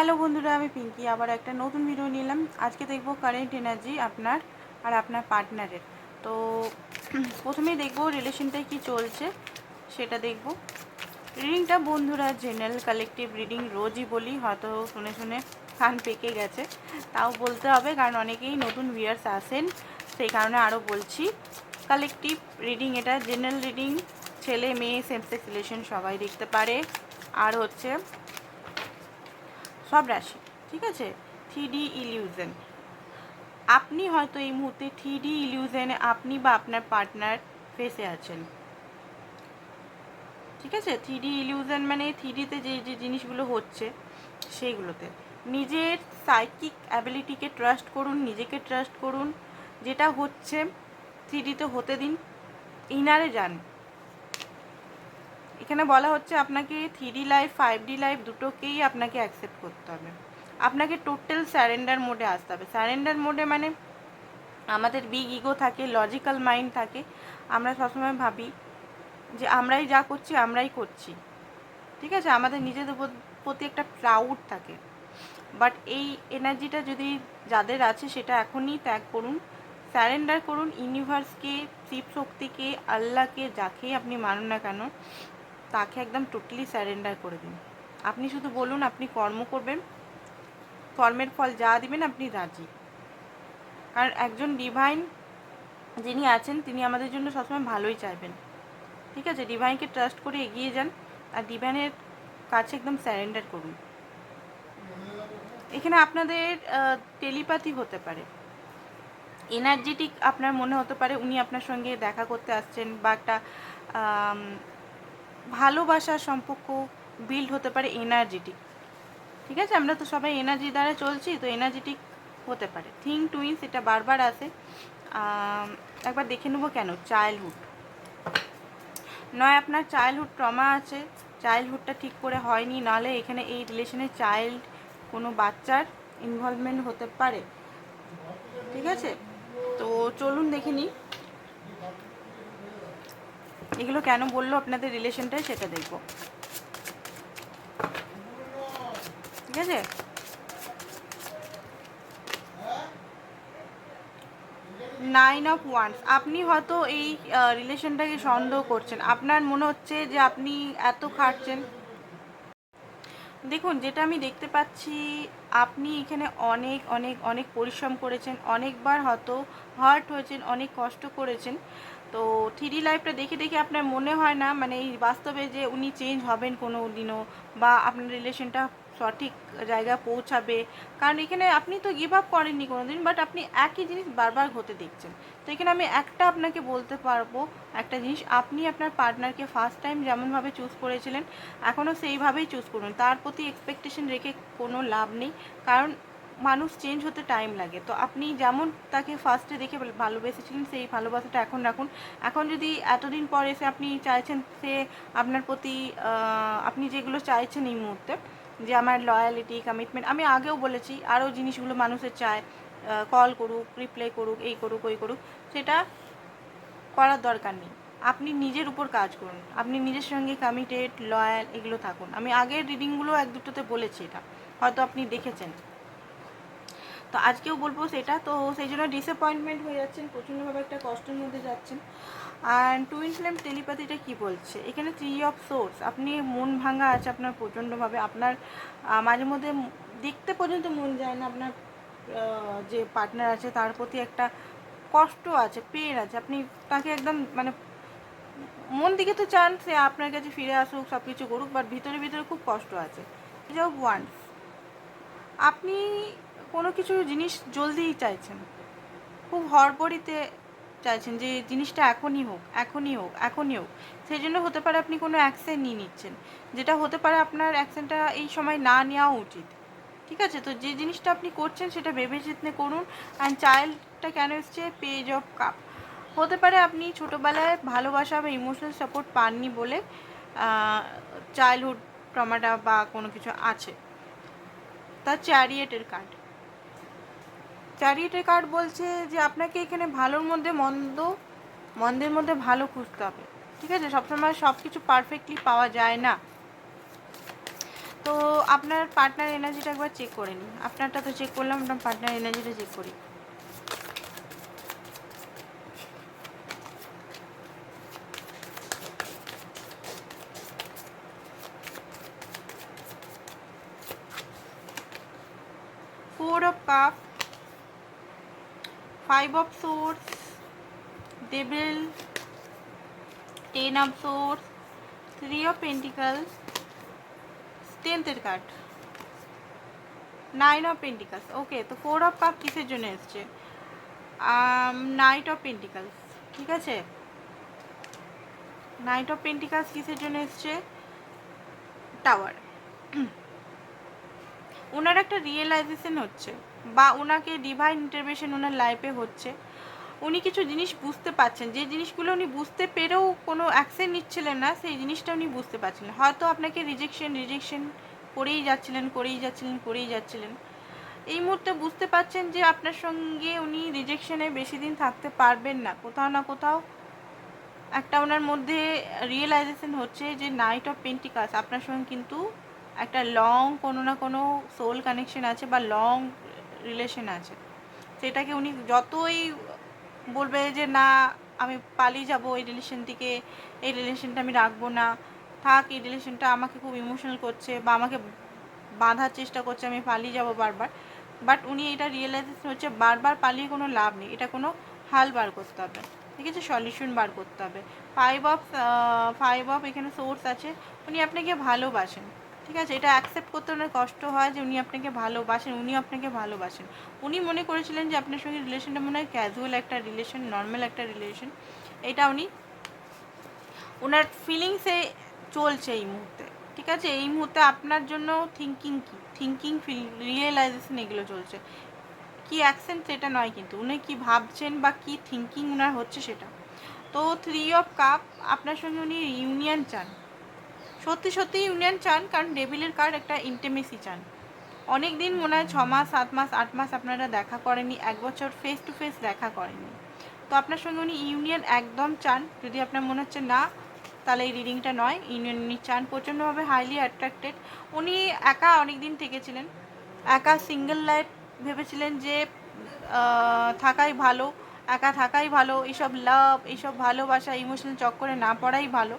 Hello বন্ধুরা, আমি পিঙ্কি। আবার একটা নতুন ভিডিও নিলাম। আজকে দেখব কারেন্ট এনার্জি আপনার আর আপনার পার্টনারের তো প্রথমেই দেখব রিলেশনটায় কি চলছে, সেটা দেখব। রিডিংটা বন্ধুরা জেনারেল কালেকটিভ রিডিং রোজই বলি, হয়তো শুনে শুনে কান পেকে গেছে। তাও বলতে হবে, কারণ অনেকেই নতুন ভিয়ার্স আসেন, সেই কারণে আরও বলছি। কালেকটিভ রিডিং এটা জেনারেল রিডিং ছেলে, মেয়ে সেম সেক্স রিলেশন সবাই দেখতে পারে। আর হচ্ছে সব রাশি ঠিক আছে? থ্রি ডি আপনি হয়তো এই মুহূর্তে থ্রি ডি আপনি বা আপনার পার্টনার ফেসে আছেন। ঠিক আছে? থ্রি ডি মানে থ্রি ডিতে যে যে জিনিসগুলো হচ্ছে, সেইগুলোতে। নিজের সাইকিক অ্যাবিলিটিকে ট্রাস্ট করুন, নিজেকে ট্রাস্ট করুন। যেটা হচ্ছে থ্রি ডিতে হতে দিন ইনারে যান। এখানে বলা হচ্ছে আপনাকে three life five D life দুটোকেই আপনাকে অ্যাকসেপ্ট করতে হবে। আপনাকে টোটাল স্যারেন্ডার মোডে আসতে হবে। স্যারেন্ডার মোডে মানে আমাদের বিগ ইগো থাকে লজিক্যাল মাইন্ড থাকে। আমরা সবসময় ভাবি যে আমরাই যা করছি, আমরাই করছি। ঠিক আছে? আমাদের নিজেদের প্রতি একটা প্রাউড থাকে। বাট এই এনার্জিটা যদি যাদের আছে, সেটা এখনই ত্যাগ করুন। স্যারেন্ডার করুন। ইউনিভার্সকে শিব শক্তিকে, আল্লাহকে, যাকেই আপনি মানুন না কেন তাকে একদম টোটালি স্যারেন্ডার করে দিন। আপনি শুধু বলুন, আপনি কর্ম করবেন। কর্মের ফল যা দিবেন, আপনি রাজি কারণ একজন ডিভাইন যিনি আছেন, তিনি আমাদের জন্য সবসময় ভালোই চাইবেন। ঠিক আছে? ডিভাইনকে ট্রাস্ট করে এগিয়ে যান আর ডিভাইনের কাছে একদম স্যারেন্ডার করুন। এখানে আপনাদের টেলিপ্যাথি হতে পারে। এনার্জেটিক আপনার মনে হতে পারে, উনি আপনার সঙ্গে দেখা করতে আসছেন বা একটা ভালোবাসার সম্পর্ক বিল্ড হতে পারে এনার্জেটিক ঠিক আছে? আমরা তো সবাই এনার্জি দ্বারা চলছি, তো এনার্জেটিক হতে পারে। থিং টুইন্স এটা বারবার আসে একবার দেখে নেব কেন? চাইল্ডহুড নয়, আপনার চাইল্ডহুড ট্রমা আছে। চাইল্ডহুডটা ঠিক করে হয়নি নাহলে এখানে এই রিলেশনে চাইল্ড কোনো বাচ্চার ইনভলভমেন্ট হতে পারে। ঠিক আছে? তো চলুন দেখে নিই। এগুলো কেন বলল আপনাদের রিলেশনটাই সেটা দেখব। ঠিক আছে? নাইন অফ ওয়ান্স আপনি হয়তো এই রিলেশনটাকে সন্দেহ করছেন। আপনার মনে হচ্ছে যে আপনি এত খাটছেন। দেখুন, যেটা আমি দেখতে পাচ্ছি, আপনি এখানে অনেক অনেক অনেক পরিশ্রম করেছেন। অনেকবার হয়তো হার্ট হয়েছেন, অনেক কষ্ট করেছেন। তো থ্রি লাইফটা দেখে দেখে আপনার মনে হয় না? মানে এই বাস্তবে যে উনি চেঞ্জ হবেন কোনো দিনও বা আপনার রিলেশনটা সঠিক জায়গায় পৌঁছাবে? কারণ এখানে আপনি তো গিভ আপ করেননি কোনো দিন বাট আপনি একই জিনিস বারবার হতে দেখছেন। তো এখানে আমি একটা আপনাকে বলতে পারব, একটা জিনিস, আপনি আপনার পার্টনারকে ফার্স্ট টাইম যেমনভাবে চুজ করেছিলেন, এখনও সেইভাবেই চুজ করুন। তার প্রতি এক্সপেকটেশন রেখে কোনো লাভ নেই। কারণ মানুষ চেঞ্জ হতে টাইম লাগে। তো আপনি যেমন তাকে ফার্স্টে দেখে ভালোবেসেছিলেন, সেই ভালোবাসাটা এখন রাখুন। এখন যদি এতদিন পর এসে আপনি চাইছেন সে আপনার প্রতি আপনি যেগুলো চাইছেন এই মুহূর্তে, যে আমার লয়ালিটি কমিটমেন্ট আমি আগেও বলেছি, আরও জিনিসগুলো মানুষের চায় কল করুক রিপ্লাই করুক, এই করুক, ওই করুক, সেটা করার দরকার নেই। আপনি নিজের উপর কাজ করুন। আপনি নিজের সঙ্গে কমিটেড লয়াল এগুলো থাকুন। আমি আগের রিডিংগুলো এক দুটোতে বলেছি এটা। হয়তো আপনি দেখেছেন। তো আজকেও বলব সেটা। তো সেই জন্য ডিসঅ্যাপয়েন্টমেন্ট হয়ে যাচ্ছেন, প্রচণ্ডভাবে একটা কষ্টের মধ্যে যাচ্ছেন। আর টুইন ফ্লেম টেলিপ্যাথিটা কি বলছে? এখানে থ্রি অফ সোর্স আপনি মন ভাঙা আছে আপনার প্রচণ্ডভাবে। আপনার মাঝে মধ্যে দেখতে পর্যন্ত মন যায় না আপনার যে পার্টনার আছে, তার প্রতি একটা কষ্ট আছে পেন আছে। আপনি তাকে একদম মানে মন দিকে তো চান, সে আপনার কাছে ফিরে আসুক সব কিছু করুক বাট ভিতরে ভিতরে খুব কষ্ট আছে। যাও ওয়ান্স আপনি কোনো কিছু জিনিস জলদিই চাইছেন। খুব হড়বড়িতে চাইছেন যে, জিনিসটা এখনই হোক এখনই হোক এখনই হোক। সেই জন্য হতে পারে আপনি কোনো অ্যাকশন নিয়ে নিচ্ছেন। যেটা হতে পারে আপনার অ্যাকশনটা এই সময় না নেওয়া উচিত। ঠিক আছে? তো যে জিনিসটা আপনি করছেন সেটা ভেবে চিন্তে করুন। অ্যান্ড চাইল্ডটা কেন এসছে? Page of cup. হতে পারে আপনি ছোটোবেলায় ভালোবাসা বা ইমোশনাল সাপোর্ট পাননি বলে চাইল্ডহুড ট্রমাটা বা কোনো কিছু আছে। তার চ্যারিয়েটের কার্ড। চ্যারিয়েটের কার্ড বলছে যে আপনাকে এখানে ভালোর মধ্যে মন্দ, মন্দের মধ্যে ভালো খুঁজতে হবে। ঠিক আছে? সবসময় সব কিছু পারফেক্টলি পাওয়া যায় না। তো আপনার পার্টনার এনার্জিটা একবার চেক করে নিন। আপনারটা তো চেক করলাম, আপনার পার্টনার এনার্জিটা চেক করি। Four of cups five of swords, devil, ten of swords, three of pentacles টেন্থের card nine of pentacles okay তো ফোর অফ কাপ কিসের জন্য এসছে? নাইট অফ পেন্টিকালস ঠিক আছে? নাইট অফ পেন্টিকালস কিসের জন্য এসছে? টাওয়ার ওনার একটা রিয়েলাইজেশন হচ্ছে। বা ওনাকে ডিভাইন ইন্টারভেশন ওনার লাইফে হচ্ছে। উনি কিছু জিনিস বুঝতে পারছেন। যে জিনিসগুলো উনি বুঝতে পেরেও কোনো অ্যাকশন নিচ্ছিলেন না, সেই জিনিসটা উনি বুঝতে পারছিলেন। হয়তো আপনাকে রিজেকশন রিজেকশন করেই যাচ্ছিলেন করেই যাচ্ছিলেন করেই যাচ্ছিলেন। এই মুহূর্তে বুঝতে পারছেন যে আপনার সঙ্গে উনি রিজেকশনে বেশি দিন থাকতে পারবেন না। কোথাও না কোথাও একটা ওনার মধ্যে রিয়েলাইজেশন হচ্ছে যে নাইট অফ পেন্টিকাস আপনার সঙ্গে কিন্তু একটা লং কোনো না কোনো সোল কানেকশন আছে বা লং রিলেশন আছে। সেটাকে উনি যতই বলবে যে, না, আমি পালিয়ে যাব, এই রিলেশন থেকে এই রিলেশনটা আমি রাখব না। থাক, এই রিলেশনটা আমাকে খুব ইমোশনাল করছে বা আমাকে বাঁধার চেষ্টা করছে, আমি পালিয়ে যাব বারবার। বাট উনি এটা রিয়েলাইজেশন হচ্ছে, বারবার পালিয়ে কোনো লাভ নেই। এটা কোনো হাল বার করতে হবে। ঠিক আছে? সলিউশন বার করতে হবে। ফাইভ অফ ফাইভ অফ এখানে সোর্স আছে। উনি আপনাকে ভালোবাসেন। ঠিক আছে, এটা অ্যাকসেপ্ট করতে ওনার কষ্ট হয় যে উনি আপনাকে ভালোবাসেন উনি আপনাকে ভালোবাসেন। উনি মনে করেছিলেন যে আপনার সঙ্গে রিলেশনটা মনে হয় ক্যাজুয়াল একটা রিলেশন নর্মাল একটা রিলেশন এটা উনি ওনার ফিলিংসে চলছে এই মুহূর্তে। ঠিক আছে, এই মুহূর্তে আপনার জন্য থিঙ্কিং কি? থিঙ্কিং ফিল রিয়েলাইজেশন এগুলো চলছে। কি অ্যাকসেন্ট সেটা নয় কিন্তু, উনি কি ভাবছেন বা কি থিঙ্কিং ওনার হচ্ছে সেটা। তো থ্রি অফ কাপ আপনার সঙ্গে উনি ইউনিয়ন চান। সত্যি সত্যি ইউনিয়ন চান, কারণ ডেবিলের কার্ড একটা ইন্টিমেসি চান। অনেক দিন মনে হয় ছ মাস, সাত মাস, আট মাস আপনারা দেখা করেনি এক বছর ফেস টু ফেস দেখা করেনি তো আপনার সঙ্গে উনি ইউনিয়ন একদম চান, যদি আপনার মনে হচ্ছে না, তাহলে এই রিডিংটা নয়, ইউনিয়ন উনি চান, প্রচণ্ডভাবে হাইলি অ্যাট্রাক্টেড উনি একা অনেক দিন থেকেছিলেন, একা সিঙ্গেল লাইফ ভেবেছিলেন যে থাকাই ভালো, একা থাকাই ভালো, এইসব লাভ এইসব ভালোবাসা ইমোশনাল চক্করে না পড়াই ভালো।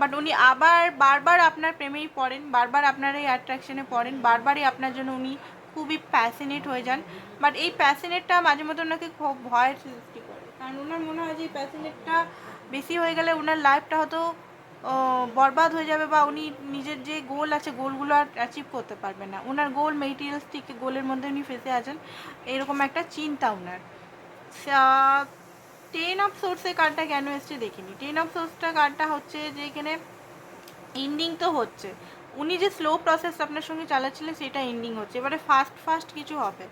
বাট উনি আবার বারবার আপনার প্রেমেই পড়েন, বারবার আপনার এই অ্যাট্রাকশনে পড়েন, বারবারই আপনার জন্য উনি খুবই প্যাসিনেট হয়ে যান। বাট এই প্যাসিনেটটা মাঝে মধ্যে ওনাকে খুব ভয়ের সৃষ্টি করে। কারণ ওনার মনে হয় যে এই প্যাসিনেটটা বেশি হয়ে গেলে ওনার লাইফটা হয়তো বরবাদ হয়ে যাবে বা উনি নিজের যে গোল আছে গোলগুলো আর অ্যাচিভ করতে পারবে না। ওনার গোল মেটেরিয়ালস ঠিক গোলের মধ্যে উনি ফেসে আছেন। এরকম একটা চিন্তা ওনার টেন অফ সোর্সের কার্ডটা কেন এসছে দেখিনি। টেন অফ সোর্সটা কার্ডটা হচ্ছে যে এখানে এন্ডিং তো হচ্ছে। উনি যে স্লো প্রসেস আপনার সঙ্গে চালাচ্ছিলেন, সেটা এন্ডিং হচ্ছে। এবারে ফাস্ট ফাস্ট কিছু হবে।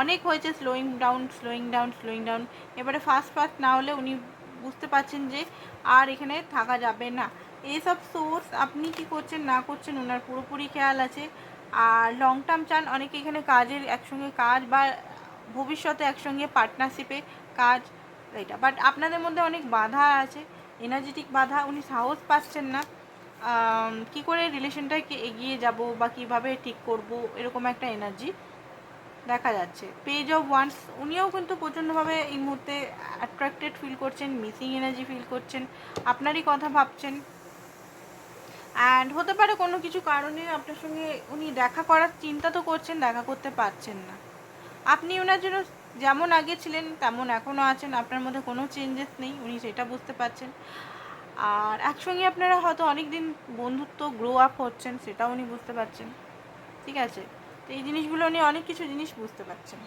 অনেক হয়েছে slowing down slowing down slowing down এবারে ফাস্ট ফাস্ট না হলে উনি বুঝতে পারছেন যে আর এখানে থাকা যাবে না। এইসব সোর্স আপনি কি করছেন, না করছেন ওনার পুরোপুরি খেয়াল আছে। আর লং টার্ম চান, অনেকে এখানে কাজের একসঙ্গে কাজ বা ভবিষ্যতে একসঙ্গে পার্টনারশিপে কাজ এটা বাট আপনাদের মধ্যে অনেক বাধা আছে এনার্জেটিক বাধা, উনি সাহস পাচ্ছেন না। কি করে রিলেশনটাকে এগিয়ে যাব বা কীভাবে ঠিক করব, এরকম একটা এনার্জি দেখা যাচ্ছে। পেজ অফ ওয়ান্স উনিও কিন্তু প্রচণ্ডভাবে এই মুহূর্তে অ্যাট্রাক্টেড ফিল করছেন মিসিং এনার্জি ফিল করছেন, আপনারই কথা ভাবছেন। অ্যান্ড হতে পারে কোনো কিছু কারণে আপনার সঙ্গে উনি দেখা করার চিন্তা তো করছেন, দেখা করতে পারছেন না। আপনি ওনার জন্য যেমন আগে ছিলেন, তেমন এখনও আছেন। আপনার মধ্যে কোনো চেঞ্জেস নেই, উনি সেটা বুঝতে পারছেন। আর একসঙ্গে আপনারা হয়তো অনেক দিন বন্ধুত্ব গ্রো আপ হচ্ছেন, সেটাও উনি বুঝতে পারছেন। ঠিক আছে? তো এই জিনিসগুলো উনি অনেক কিছু জিনিস বুঝতে পারছেন।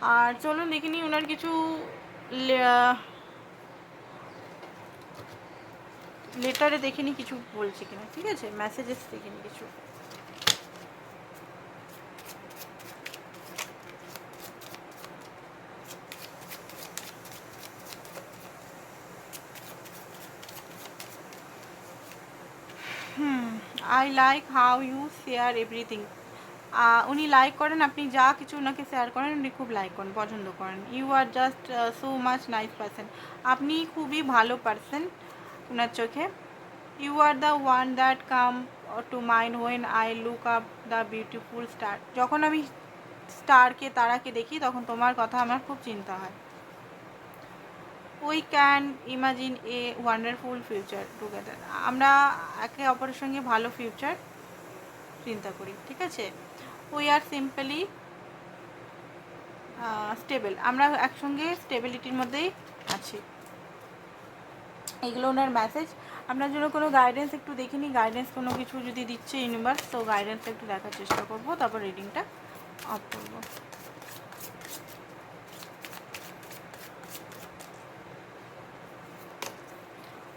আর চলুন দেখে নিই ওনার কিছু লেটারে দেখে নিই কিছু বলছে কিনা। ঠিক আছে? মেসেজেস দেখে নিই কিছু। I like how you share everything উনি লাইক করেন, আপনি যা কিছু ওনাকে শেয়ার করেন, উনি খুব লাইক করেন, পছন্দ করেন। You are just so much nice person আপনি খুবই ভালো পার্সন ওনার চোখে। You are the one that come to mind when I look up the beautiful star যখন আমি স্টারকে তারাকে দেখি, তখন তোমার কথা আমার খুব চিন্তা হয়। We can imagine a wonderful future together আমরা একে অপরের সঙ্গে ভালো ফিউচার চিন্তা করি, ঠিক আছে? উই আর সিম্পলি স্টেবল আমরা একসঙ্গে স্টেবিলিটির মধ্যেই আছি। এগুলো ওনার মেসেজ আপনার জন্য কোনো গাইডেন্স একটু দেখিনি গাইডেন্স কোনো কিছু যদি দিচ্ছে ইউনিভার্স তো গাইডেন্স একটু দেখার চেষ্টা করব, তারপর রিডিংটা অফ করব।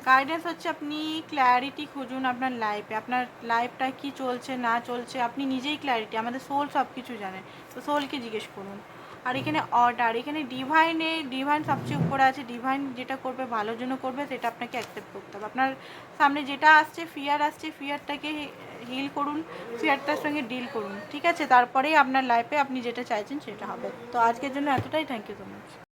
গাইডেন্স হচ্ছে আপনি ক্ল্যারিটি খুঁজুন আপনার লাইফে আপনার লাইফটা কি চলছে, না চলছে, আপনি নিজেই ক্ল্যারিটি আমাদের সোল সব কিছু জানে তো সোলকে জিজ্ঞেস করুন। আর এখানে অর্ডার এখানে ডিভাইনে ডিভাইন সবচেয়ে উপরে আছে ডিভাইন যেটা করবে, ভালোর জন্য করবে, সেটা আপনাকে অ্যাকসেপ্ট করতে হবে। আপনার সামনে যেটা আসছে ফিয়ার আসছে ফিয়ারটাকে হিল করুন ফিয়ারটার সঙ্গে ডিল করুন, ঠিক আছে? তারপরেই আপনার লাইফে আপনি যেটা চাইছেন, সেটা হবে। তো আজকের জন্য এতটাই। Thank you so much